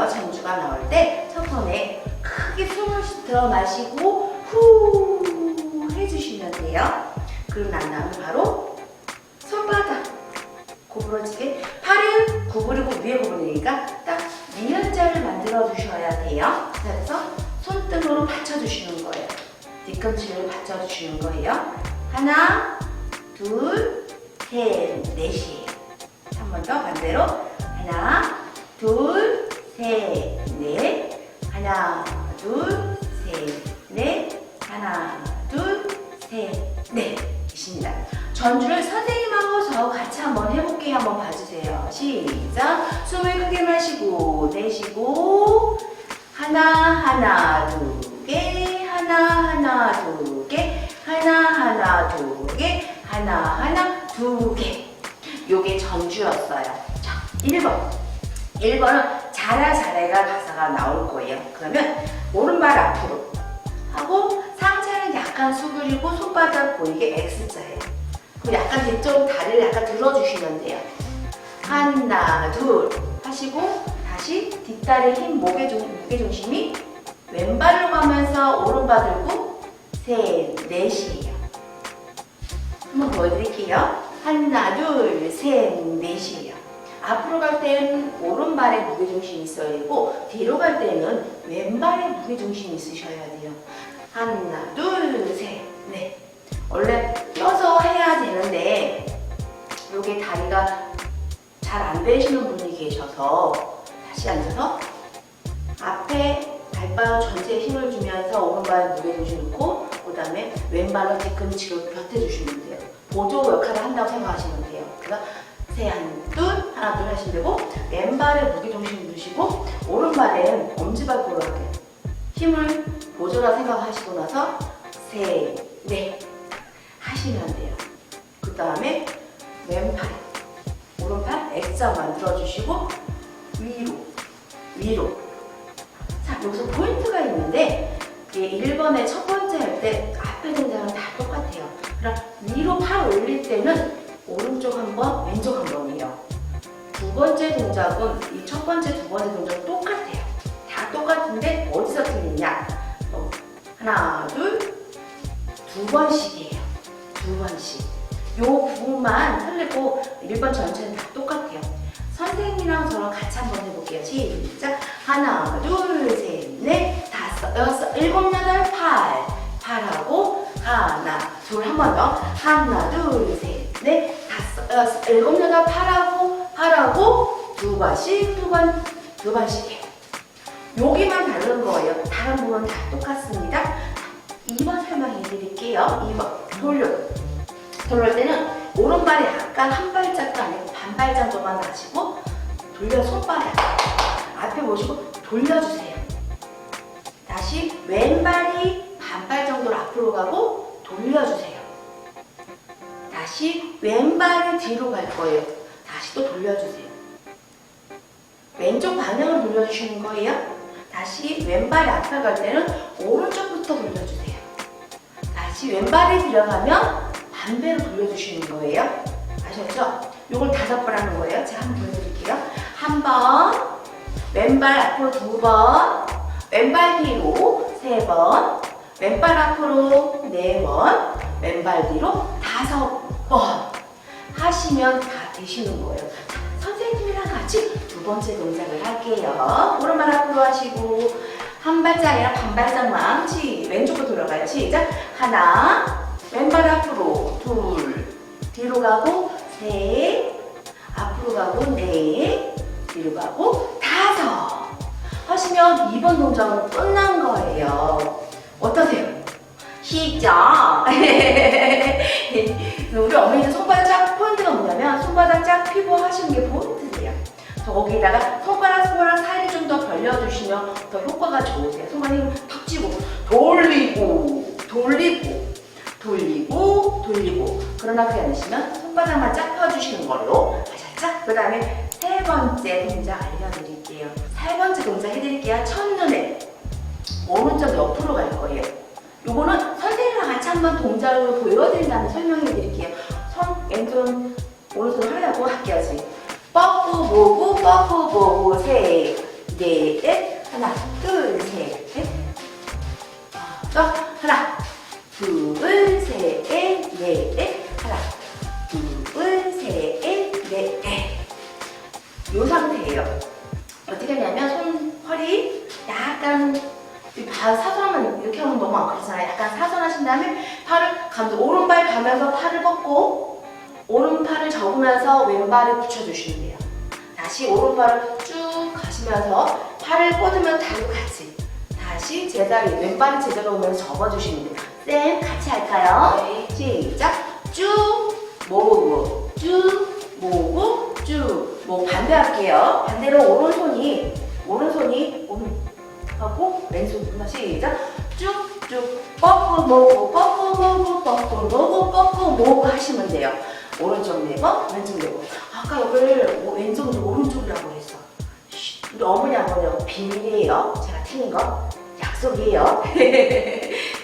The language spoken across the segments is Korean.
거예요. 전주가 나올 때 첫 번에 크게 숨을 들어 마시고 후 해주시면 돼요. 그리고 난 다음에 바로 손바닥 구부러지게 팔은 구부리고 위에 구부리니까 딱 니은자를 만들어 주셔야 돼요. 자, 그래서 손등으로 받쳐주시는 거예요. 뒤꿈치를 받쳐주시는 거예요. 하나, 둘, 셋, 넷이에요. 한 번 더 반대로 하나, 둘, 셋, 넷. 하나, 둘, 셋, 넷. 하나, 둘, 셋, 넷. 이십니다. 전주를 선생님하고 저 같이 한번 해볼게요. 한번 봐주세요. 시작. 숨을 크게 마시고 내쉬고 하나 하나 두 개 하나 하나 두 개 하나 하나 두 개 하나 하나 두 개. 요게 전주였어요. 자, 1번. 1번은 잘하 잘해가 가사가 나올 거예요. 그러면 오른발 앞으로 하고 상체는 약간 수그리고 손바닥 보이게 X자예요. 그리고 약간 뒤쪽 다리를 약간 들어주시면 돼요. 하나, 둘 하시고 다시 뒷다리 힘, 목의 중, 무게 중심이 왼발로 가면서 오른발 들고 셋, 넷이에요. 한번 보여드릴게요. 하나, 둘, 셋, 넷이에요. 앞으로 갈 때는 오른발에 무게 중심이 있어야 되고 뒤로 갈 때는 왼발에 무게 중심이 있으셔야 돼요. 하나, 둘, 셋, 넷. 원래 껴서 해야 되는데 여기 다리가 잘 안 되시는 분이 계셔서 다시 앉아서 앞에 발바닥 전체에 힘을 주면서 오른발 무게 중심 놓고 그 다음에 왼발로 뒤꿈치로 곁에 주시면 돼요. 보조 역할을 한다고 생각하시면 돼요. 그러니까 세한둘 하나 둘 하시면 되고 왼발에 무게 중심 두시고 오른발엔 엄지발가락으로 하게 힘을 보조라 생각하시고 나서 세네 하시면 돼요. 그 다음에 왼팔, 오른팔 X자 만들어주시고 위로, 위로. 자, 여기서 포인트가 있는데 이게 1번의 첫 번째 할 때 앞에 동작은 다 똑같아요. 그럼 위로 팔 올릴 때는 오른쪽 한 번, 왼쪽 한 번이에요. 두 번째 동작은 이 첫 번째, 두 번째 동작은 똑같아요. 다 똑같은데 어디서 틀리냐? 어, 하나, 둘, 두 번씩이에요. 두 번씩. 요 부분만 틀리고 1번 전체는 다 똑같아요. 선생님이랑 저랑 같이 한번 해볼게요. 시작. 하나, 둘, 셋, 넷, 다섯, 여섯, 일곱, 여덟, 팔. 팔하고 하나, 둘, 한 번 더. 하나, 둘, 셋, 넷, 다섯, 여섯, 일곱, 여덟, 팔하고 팔하고 두 번씩, 두 번, 두 번씩 해요. 여기만 다른 거예요. 다른 부분은 다 똑같습니다. 2번 설명해 드릴게요. 2번 돌려. 돌릴 때는 오른발이 약간 한 발짝도 아니고 반 발짝 정도만 가시고 돌려 손바닥 앞에 보시고 돌려주세요. 다시 왼발이 반발 정도로 앞으로 가고 돌려주세요. 다시 왼발이 뒤로 갈 거예요. 또 돌려주세요. 왼쪽 방향을 돌려주시는 거예요. 다시 왼발이 앞에 갈 때는 오른쪽부터 돌려주세요. 다시 왼발이 들어가면 반대로 돌려주시는 거예요. 아셨죠? 이걸 다섯 번 하는 거예요. 제가 한번 보여드릴게요. 한 번, 왼발 앞으로 두 번, 왼발 뒤로 세 번, 왼발 앞으로 네 번, 왼발 뒤로 다섯 번 하시면 다 되시는 거예요. 자, 선생님이랑 같이 두 번째 동작을 할게요. 오른발 앞으로 하시고 한 발짝 아니라 반 발짝만 치 왼쪽으로 돌아가요. 시작. 하나, 왼발 앞으로 둘, 뒤로 가고 셋, 앞으로 가고 넷, 뒤로 가고 다섯. 하시면 2번 동작은 끝난 거예요. 어떠세요? 시작. 우리 어머니들 손바닥 하면 손바닥 쫙 피부 하시는 게 포인트세요. 거기에다가 손가락 손가락 사이를 좀 더 벌려주시면 더 효과가 좋으세요. 손가락 힘을 팍 쥐고 돌리고 돌리고 돌리고 돌리고 그러나 그게 아니시면 손바닥만 쫙 펴주시는 걸로 아셨죠? 그 다음에 세 번째 동작 알려드릴게요. 세 번째 동작 해드릴게요. 첫눈에 오른쪽 옆으로 갈 거예요. 요거는 선생님이랑 같이 한번 동작으로 보여드린다는 설명해드릴게요. 손 왼손 오른손 하려고 할게요. 지금. 뻐꾸 모구 뻐꾸 모구 셋넷넷 하나 둘셋넷 또 하나 둘셋넷넷 하나 둘셋넷넷 요 상태예요. 어떻게 하냐면 손 허리 약간 사선하면 이렇게 하면 너무 안 그렇잖아요. 약간 사선하신 다음에 팔을 감도 오른발 가면서 팔을 뻗고 오른팔을 접으면서 왼발을 붙여주시면 돼요. 다시 오른발을 쭉 가시면서 팔을 뻗으면 다리도 같이 다시 제자리 왼발을 제자로 오면서 접어주시면 돼요. 쌤 같이 할까요? 네. 시작 쭉 모으고 쭉 모으고 쭉 뭐 반대 할게요. 반대로 오른손이 오른손이 오른 하고 왼손 시작 쭉쭉 뻗고 모으고 뻗고 모으고 뻗고 모으고 뻗고 모으고 하시면 돼요. 오른쪽 네 번 왼쪽 네 번 아까 여기를 오- 왼손 오른쪽이라고 했어. 쉿, 우리 어머니 아버님 비밀이에요. 제가 틀린 거 약속이에요.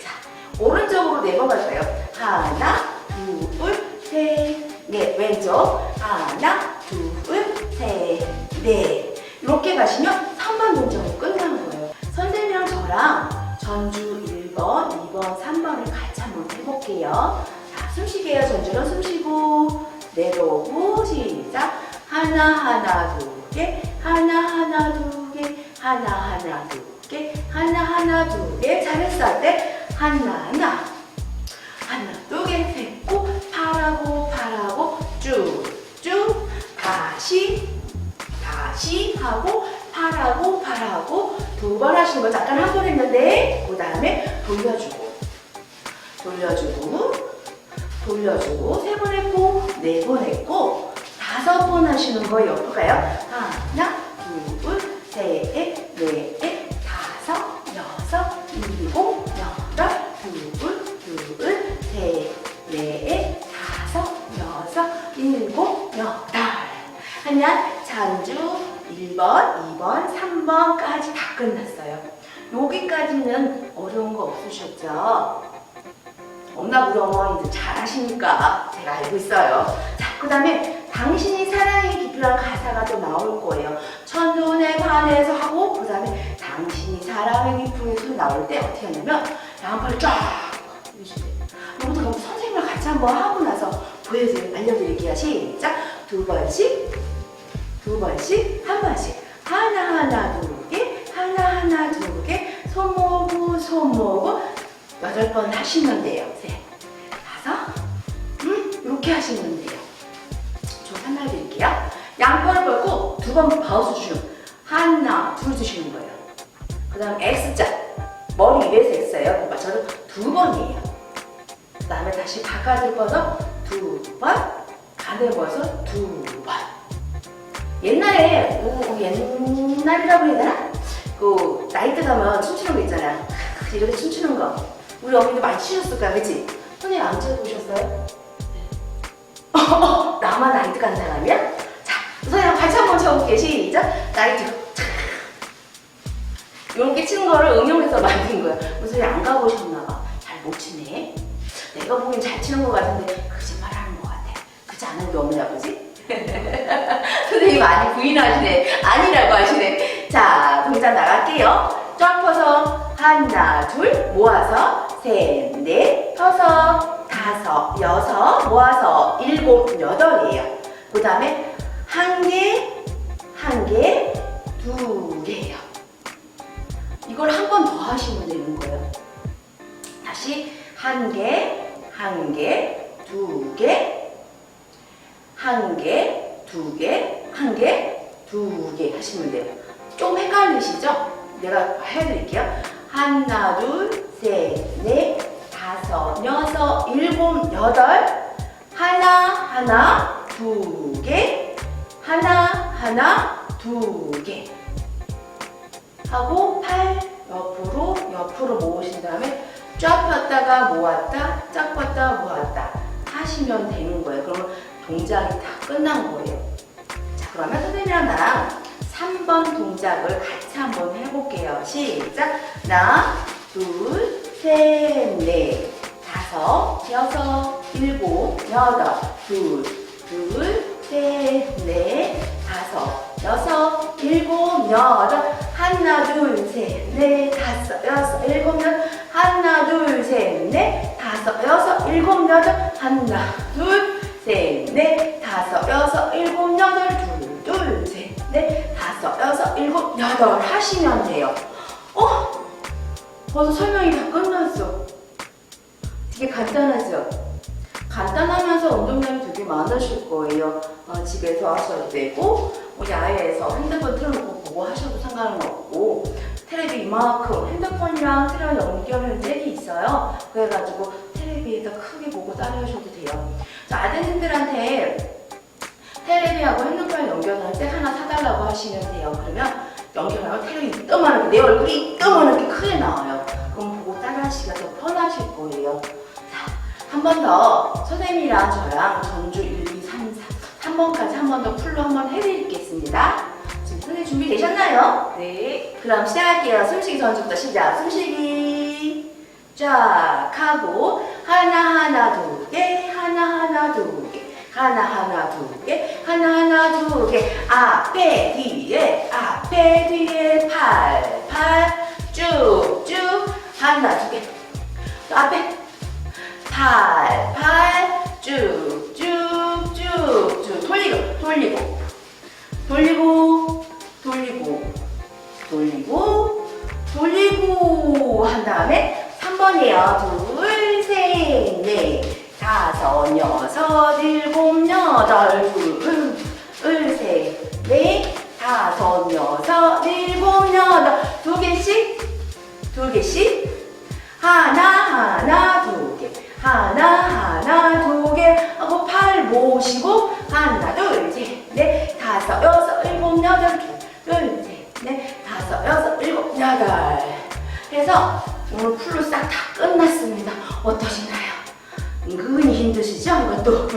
자 오른쪽으로 네 번갈 거예요. 하나 둘셋넷 왼쪽 하나 둘셋넷 이렇게 가시면 3번 동작으로 끝나는 거예요. 선생님이랑 저랑 전주 1번, 2번, 3번을 같이 한번 해볼게요. 자, 숨쉬게요. 전주는 숨쉬고 내려오고 시작. 하나 하나 두 개, 하나 하나 두 개, 하나 하나 두 개, 하나 하나 두 개. 잘했어 할때 하나 하나 하나 두개 했고 팔하고 팔하고 쭉쭉 다시 다시 하고 팔하고 팔하고 두 번 하시는 거 잠깐 한 번 했는데 그 다음에 돌려주고 돌려주고 돌려주고 세 번 했고 네 번 했고 다섯 번 하시는 거 옆을까요? 하나 둘셋넷넷 다섯 여섯 일곱 여덟 둘 둘 셋 넷 다섯 여섯 일곱 여덟 하면 전주 1번, 2번, 3번까지 다 끝났어요. 여기까지는 어려운 거 없으셨죠? 엄마 우리 어머니들 잘하시니까 제가 알고 있어요. 자, 그 다음에 당신이 사랑의 깊이라는 가사가 또 나올 거예요. 첫눈에 반해서 하고 그 다음에 당신이 사랑의 깊이에 소리 나올 때 어떻게 하냐면 양팔을 쫙 해주세요. 이것도 그럼 선생님이랑 같이 한번 하고 나서 보여드릴, 알려드릴게요. 시작! 두 번씩 두 번씩 한 번씩 하나 하나 두 개 하나 하나 두 개 손모고 손모고 여덟 번 하시면 돼요. 셋 다섯 음 이렇게 하시면 돼요. 저 하나 드릴게요. 양팔을 걸고 두 번 바우스 주시면 하나 둘 주시는 거예요. 그 다음 X자 머리 위에서 X예요. 맞춰도 두 번이에요. 그 다음에 다시 바깥을 뻗어 두 번, 가늘 뻗어서 두 번. 옛날에 뭐 옛날이라고 해야 되나? 그 나이트 가면 춤추는 거 있잖아요. 이렇게 춤추는 거. 우리 어머니도 많이 추셨을 거야, 그치? 선생님 안 춰보셨어요? 나만 나이트 간 사람이야? 자, 선생님 같이 한번 쳐볼게요. 시작. 나이트. 이렇게 치는 거를 응용해서 만든 거야. 무슨 안 가보셨나 봐. 잘 못 치네. 내가 보기엔 잘 치는 것 같은데 거짓말 하는 것 같아. 그렇지 않은 게 없네, 아버지? 선생님 많이 부인하시네. 아니라고 하시네. 자, 동작 나갈게요. 쫙 펴서 하나, 둘 모아서 셋, 넷, 펴서 다섯, 여섯 모아서 일곱, 여덟이에요. 그 다음에 한 개, 한 개, 두 개예요. 이걸 한 번 더 하시면 되는 거예요. 다시 한 개, 한 개, 두 개, 한 개, 두 개, 한 개, 두 개 하시면 돼요. 좀 헷갈리시죠? 내가 해드릴게요. 하나, 둘, 셋, 넷, 다섯, 여섯, 일곱, 여덟. 하나, 하나, 두 개. 하나, 하나, 두 개. 하고 팔 옆으로, 옆으로 모으신 다음에 쫙 폈다가 모았다, 쫙 폈다 모았다 하시면 되는 거예요. 그러면 동작이 다 끝난 거예요. 자, 그러면 선생님이랑 나랑 3번 동작을 같이 한번 해볼게요. 시작. 하나, 둘, 셋, 넷, 다섯, 여섯, 일곱, 여덟, 둘, 둘, 셋, 넷, 다섯, 여섯, 일곱, 여덟, 하나, 둘, 셋, 넷, 다섯, 여섯, 일곱, 여덟, 하나, 둘, 셋, 넷, 다섯, 여섯, 일곱, 여덟, 하나, 둘, 셋, 넷, 다섯, 여섯, 일곱, 여덟, 둘, 둘, 셋, 넷, 다섯, 여섯, 일곱, 여덟. 하시면 돼요. 어? 벌써 설명이 다 끝났어. 되게 간단하죠? 간단하면서 운동량이 되게 많으실 거예요. 어, 집에서 하셔도 되고, 뭐 야외에서 핸드폰 틀어놓고 보고 하셔도 상관은 없고, 테레비 이만큼 핸드폰이랑 틀어 연결하는 잭이 있어요. 그래가지고 테레비에다 크게 보고 따라하셔도 돼요. 자, 아드님들한테 테레비하고 핸드폰 연결하는 잭 하나 사달라고 하시면 돼요. 그러면 연결하면 테레비 이따만하게 내 얼굴이 이따만하게 크게 나와요. 그럼 보고 따라하시기가 더 편하실 거예요. 자, 한 번 더 선생님이랑 저랑 전주 1, 2, 3, 4, 3번까지 한 번 더 풀로 한번 해드리겠습니다. 지금 선생님 준비되셨나요? 네. 그럼 시작할게요. 숨쉬기 전부터 시작. 숨쉬기. 쫙 하고 하나하나 두 개, 하나하나 두 개. 하나 하나 두 개, 하나 하나 두 개, 앞에 뒤에, 앞에 뒤에, 팔, 팔, 쭉쭉, 하나 두 개, 또 앞에, 팔, 팔, 쭉쭉, 쭉쭉, 돌리고, 돌리고, 돌리고, 돌리고, 돌리고, 돌리고, 한 다음에 3번이에요. 다섯, 여섯, 일곱, 여덟, 둘, 둘, 셋, 넷, 다섯, 여섯, 일곱, 여덟, 두 개씩, 두 개씩, 하나, 하나, 두 개, 하나, 하나, 두 개, 하고 팔 모시고, 하나, 둘, 셋, 넷, 다섯, 여섯, 일곱, 여덟, 둘, 둘, 셋, 넷, 다섯, 여섯, 일곱, 여덟. 해서 오늘 풀로 싹 다 끝났습니다. 어떠신가요? 은근히 힘드시죠? 이것도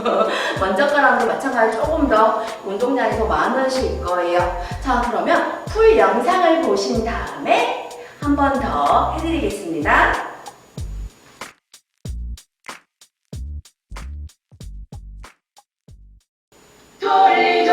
원젓가락도 마찬가지로 조금 더 운동량이 더 많으실 거예요. 자 그러면 풀 영상을 보신 다음에 한 번 더 해드리겠습니다. 돌리죠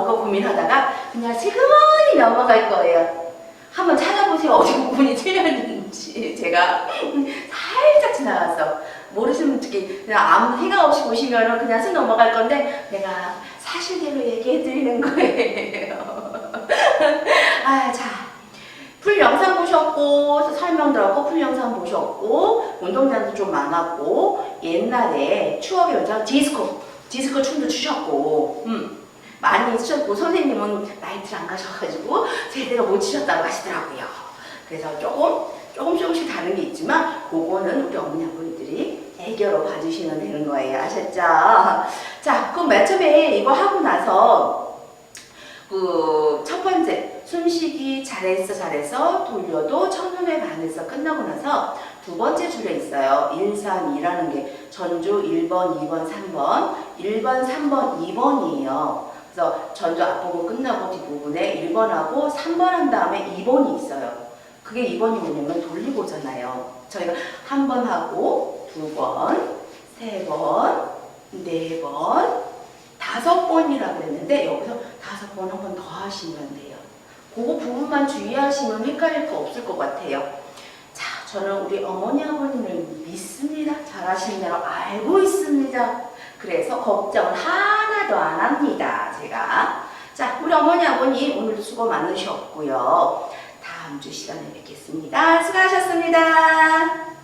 뭔가 고민하다가 그냥 슬그머니 넘어갈 거예요. 한번 찾아보세요. 어디 부분이 틀렸는지 제가 살짝 지나갔어. 모르시는 분들께 그냥 아무 생각 없이 보시면은 그냥 쓱 넘어갈 건데 내가 사실대로 얘기해 드리는 거예요. 아, 자. 풀 영상 보셨고 설명 들었고 풀 영상 보셨고 운동장도 좀 많았고 옛날에 추억의 연장 디스코 디스코 춤도 추셨고 음 많이 추셨고 선생님은 나이트를 안 가셔가지고 제대로 못 추셨다고 하시더라고요. 그래서 조금 조금 조금씩 다른 게 있지만 그거는 우리 어머니 아버님들이 애교로 봐주시면 되는 거예요. 아셨죠? 자 그럼 맨 처음에 이거 하고 나서 그 첫 번째 숨쉬기 잘했어 잘했어 돌려도 첫눈에 반해서 끝나고 나서 두 번째 줄에 있어요. 1, 3, 2라는 게 전주 1번, 2번, 3번. 1번, 3번, 2번이에요 그래서 전주 앞부분 끝나고 뒷부분에 1번하고 3번 한 다음에 2번이 있어요 그게 2번이 뭐냐면 돌리고잖아요 저희가 한 번 하고 두 번, 세 번, 네 번, 다섯 번이라 그랬는데 여기서 다섯 번 한 번 더 하시면 돼요. 그거 부분만 주의하시면 헷갈릴 거 없을 것 같아요. 자, 저는 우리 어머니 아버님을 믿습니다. 잘하신다고 알고 있습니다. 그래서 걱정을 하나도 안 합니다. 제가. 자, 우리 어머니 아버님 오늘도 수고 많으셨고요. 다음 주 시간에 뵙겠습니다. 수고하셨습니다.